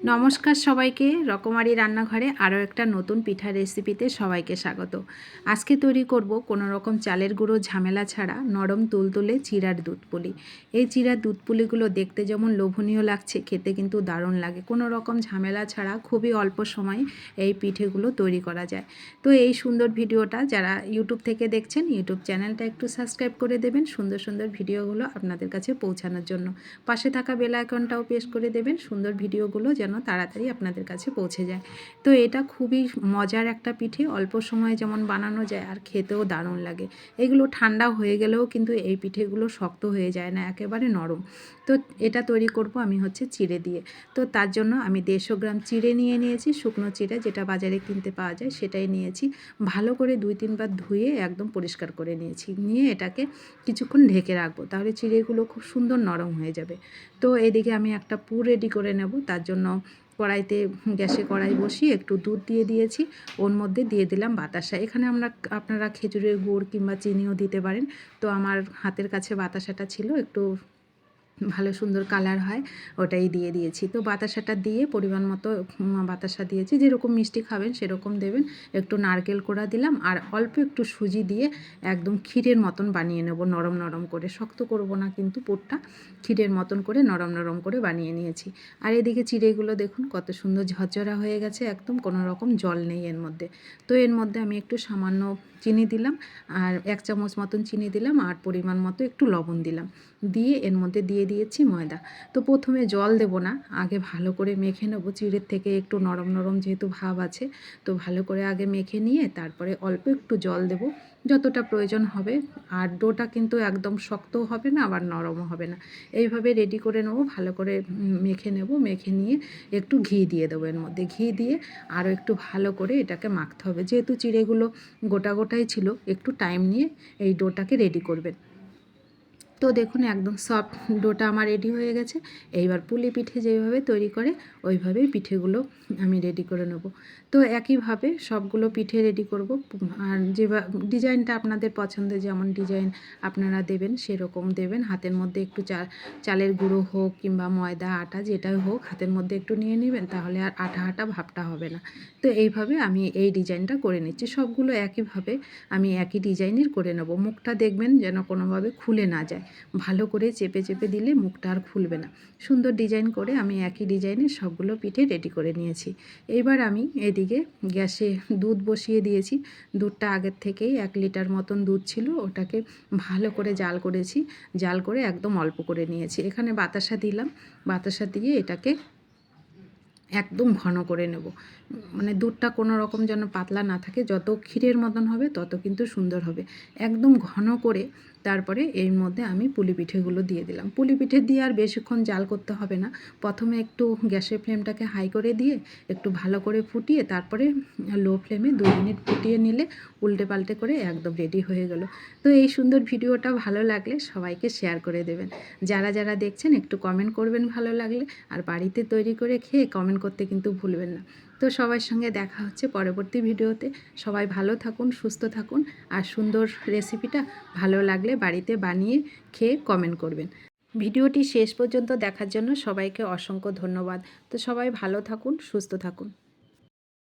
নমস্কার সবাইকে, রকমারি রান্নাঘরে আরও একটা নতুন পিঠা রেসিপিতে সবাইকে স্বাগত। আজকে তৈরি করব কোনো রকম চালের গুঁড়ো ঝামেলা ছাড়া নরম তুলতুলে চিরার দুধ পুলি এই চিরার দুধ পুলিগুলো দেখতে যেমন লোভনীয় লাগছে, খেতে কিন্তু দারুণ লাগে। কোনো রকম ঝামেলা ছাড়া খুবই অল্প সময়ে এই পিঠেগুলো তৈরি করা যায়। তো এই সুন্দর ভিডিওটা যারা ইউটিউব থেকে দেখছেন, ইউটিউব চ্যানেলটা একটু সাবস্ক্রাইব করে দেবেন সুন্দর সুন্দর ভিডিওগুলো আপনাদের কাছে পৌঁছানোর জন্য। পাশে থাকা বেল আইকনটাও প্রেস করে দেবেন, সুন্দর ভিডিওগুলো যেন তাড়াতাড়ি আপনাদের কাছে পৌঁছে যায়। তো এটা খুবই মজার একটা পিঠে, অল্প সময়ে যেমন বানানো যায় আর খেতেও দারুণ লাগে। এগুলো ঠান্ডা হয়ে গেলেও কিন্তু এই পিঠেগুলো শক্ত হয়ে যায় না, একেবারে নরম। তো এটা তৈরি করব আমি হচ্ছে চিড়ে দিয়ে। তো তার জন্য আমি দেড়শো গ্রাম চিড়ে নিয়ে নিয়েছি, শুকনো চিড়ে যেটা বাজারে কিনতে পাওয়া যায় সেটাই নিয়েছি। ভালো করে দুই তিনবার ধুয়ে একদম পরিষ্কার করে নিয়েছি। নিয়ে এটাকে কিছুক্ষণ ঢেকে রাখব, তাহলে চিড়েগুলো খুব সুন্দর নরম হয়ে যাবে। তো এদিকে আমি একটা পুর রেডি করে নেব, তার জন্য কড়াইতে, গ্যাসে কড়াই বসিয়ে একটু দুধ দিয়ে দিয়েছি। ওর মধ্যে দিয়ে দিলাম বাতাসা। এখানে আমরা আপনারা খেজুরের গুড় কিংবা চিনিও দিতে পারেন। তো আমার হাতের কাছে বাতাসাটা ছিল, একটু ভালো সুন্দর কালার হয়, ওটাই দিয়ে দিয়েছি। তো বাতাসাটা দিয়ে পরিমাণ মতো বাতাসা দিয়েছি। যেরকম মিষ্টি খাবেন সেরকম দেবেন। একটু নারকেল কোড়া দিলাম আর অল্প একটু সুজি দিয়ে একদম ক্ষীরের মতন বানিয়ে নেব, নরম নরম করে। শক্ত করব না কিন্তু পোটটা ক্ষীরের মতন করে নরম নরম করে বানিয়ে নিয়েছি। আর এদিকে চিড়েগুলো দেখুন, কত সুন্দর ঝরঝরা হয়ে গেছে একদম, কোনো রকম জল নেই এর মধ্যে। তো এর মধ্যে আমি একটু সামান্য চিনি দিলাম আর এক চামচ মতন চিনি দিলাম আর পরিমাণ মতো একটু লবণ দিলাম। দিয়ে এর মধ্যে দিয়ে দিয়েছি ময়দা। তো প্রথমে জল দেব না, আগে ভালো করে মেখে নেব। চিড়ের থেকে একটু নরম নরম যেহেতু ভাব আছে, তো ভালো করে আগে মেখে নিয়ে তারপরে অল্প একটু জল দেব, যতটা প্রয়োজন হবে। আর ডোটা কিন্তু একদম শক্তও হবে না, আবার নরমও হবে না। এইভাবে রেডি করে নেব, ভালো করে মেখে নেব, মেখে নিয়ে একটু ঘি দিয়ে দেবো এর মধ্যে। ঘি দিয়ে আরও একটু ভালো করে এটাকে মাখতে হবে। যেহেতু চিড়েগুলো গোটা গোটাই ছিল, একটু টাইম নিয়ে এই ডোটাকে রেডি করবেন। তো দেখুন একদম সফট ডোটা আমার রেডি হয়ে গেছে। এইবার পুলি পিঠে যেভাবে তৈরি করে, ওইভাবেই পিঠেগুলো আমি রেডি করে নেব। তো একইভাবে সবগুলো পিঠে রেডি করব। আর যে ডিজাইনটা আপনাদের পছন্দের, যেমন ডিজাইন আপনারা দেবেন সেরকম দেবেন। হাতের মধ্যে একটু চা, চালের গুঁড়ো হোক কিংবা ময়দা, আটা, যেটাই হোক, হাতের মধ্যে একটু নিয়ে নেবেন, তাহলে আর আটা আটা ভাবটা হবে না। তো এইভাবে আমি এই ডিজাইনটা করে নিচ্ছি। সবগুলো একইভাবে আমি একই ডিজাইনের করে নেব। মুখটা দেখবেন যেন কোনোভাবে খুলে না যায়। ভালো করে চেপে চেপে দিলে মুখটা আর খুলবে না। সুন্দর ডিজাইন করে আমি একই ডিজাইনে সবগুলো পিঠে রেডি করে নিয়েছি। এবার আমি এদিকে গ্যাসে দুধ বসিয়ে দিয়েছি। দুধটা আগের থেকেই এক লিটার মতন দুধ ছিল, ওটাকে ভালো করে জাল করেছি। জাল করে একদম অল্প করে নিয়েছি। এখানে বাতাসা দিলাম। বাতাসা দিয়ে এটাকে একদম ঘন করে নেব। মানে দুধটা কোনো রকম যেন পাতলা না থাকে, যত ক্ষীরের মতন হবে তত কিন্তু সুন্দর হবে। একদম ঘন করে তারপরে এর মধ্যে আমি পুলি পিঠেগুলো দিয়ে দিলাম। পুলি পিঠে দিয়ে আর বেশিক্ষণ জাল করতে হবে না। প্রথমে একটু গ্যাসের ফ্লেমটাকে হাই করে দিয়ে একটু ভালো করে ফুটিয়ে তারপরে লো ফ্লেমে দু মিনিট ফুটিয়ে নিলে উল্টে পাল্টে করে একদম রেডি হয়ে গেল। তো এই সুন্দর ভিডিওটা ভালো লাগলে সবাইকে শেয়ার করে দেবেন। যারা যারা দেখছেন একটু কমেন্ট করবেন ভালো লাগলে। আর বাড়িতে তৈরি করে খেয়ে কমেন্ট করতে কিন্তু ভুলবেন না। তো সবার সঙ্গে দেখা হচ্ছে পরবর্তী ভিডিওতে। সবাই ভালো থাকুন, সুস্থ থাকুন আর সুন্দর রেসিপিটা ভালো লাগলে বাড়িতে বানিয়ে খেয়ে কমেন্ট করবেন। ভিডিওটি শেষ পর্যন্ত দেখার জন্য সবাইকে অসংখ্য ধন্যবাদ। তো সবাই ভালো থাকুন, সুস্থ থাকুন।